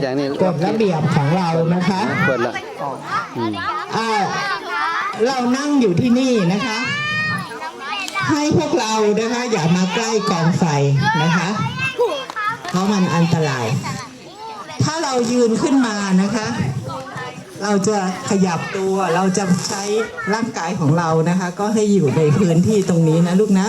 แจงนี่กฎระเบียบของเรานะคะเปิดละอืมอ่าเรานั่งอยู่ที่นี่นะคะ ให้พวกเรานะคะอย่ามาใกล้กองไฟนะคะ เพราะมันอันตราย ถ้าเรายืนขึ้นมานะคะ เราจะขยับตัวเราจะใช้ร่างกายของเรานะคะ ก็ให้อยู่ในพื้นที่ตรงนี้นะลูกนะ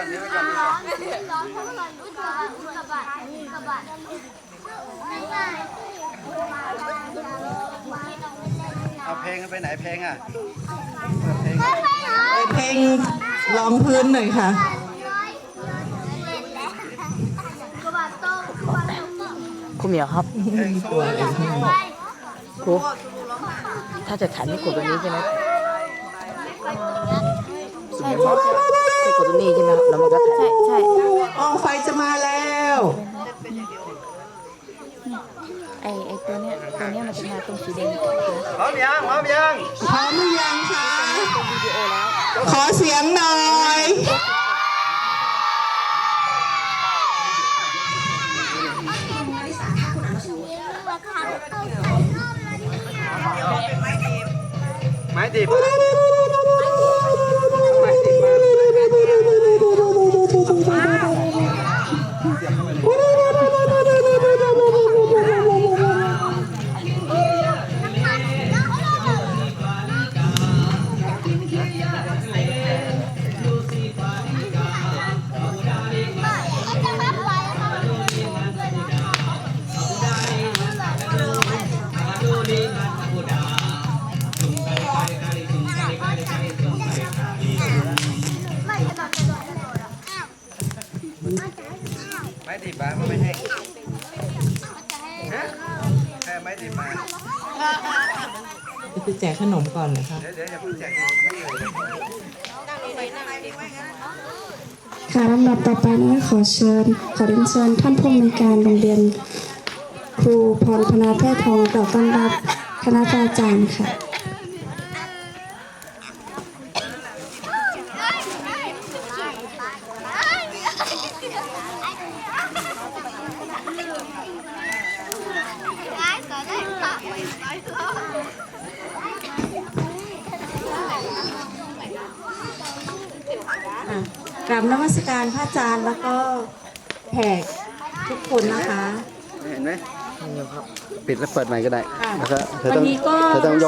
าเพลงไปไหนเพลงอะเปิดเพลงเปิดเพลงรองพื้นหน่อยค่ะครูเหมียวครับเพลงสู้ครูถ้าจะถ่ายไม่กดตัวนี้ใช่ไหม ใช่ใช่ใช่ใช่กดตัวนี้ใช่ไหมครับแล้วมันก็ถ่ายใช่กองไฟจะมาแล้วไอไอตัวเนี้ยตัวเนี้ยมันจะมาตรงสีแดงพร้อมยังพร้อมยังพร้อมหรือยังคะวิดีโอแล้วขอเสียงหน่อยไม้ดิบไม้ดิบ ไม้ดิบมาไม่แห้งฮะแค่ไม้ดิบมาจะแจกขนมก่อนนะคะเดี๋ยวเดี๋ยวอย่าเพิ่งแจกไม่เลยค่ะลำดับต่อไปนะคะขอเชิญ ขอเรียนเชิญท่านผู้อำนวยการโรงเรียน ครูพรพนาแทย์ทองกล่าวต้อนรับคณะอาจารย์ค่ะ กราบนมัสการพระอาจารย์แล้วก็แขกทุกคนนะคะ เห็นไหมปิดแล้วเปิดใหม่ก็ได้แล้วก็เธอวัต้องนนี้ก็ เธอต้องยก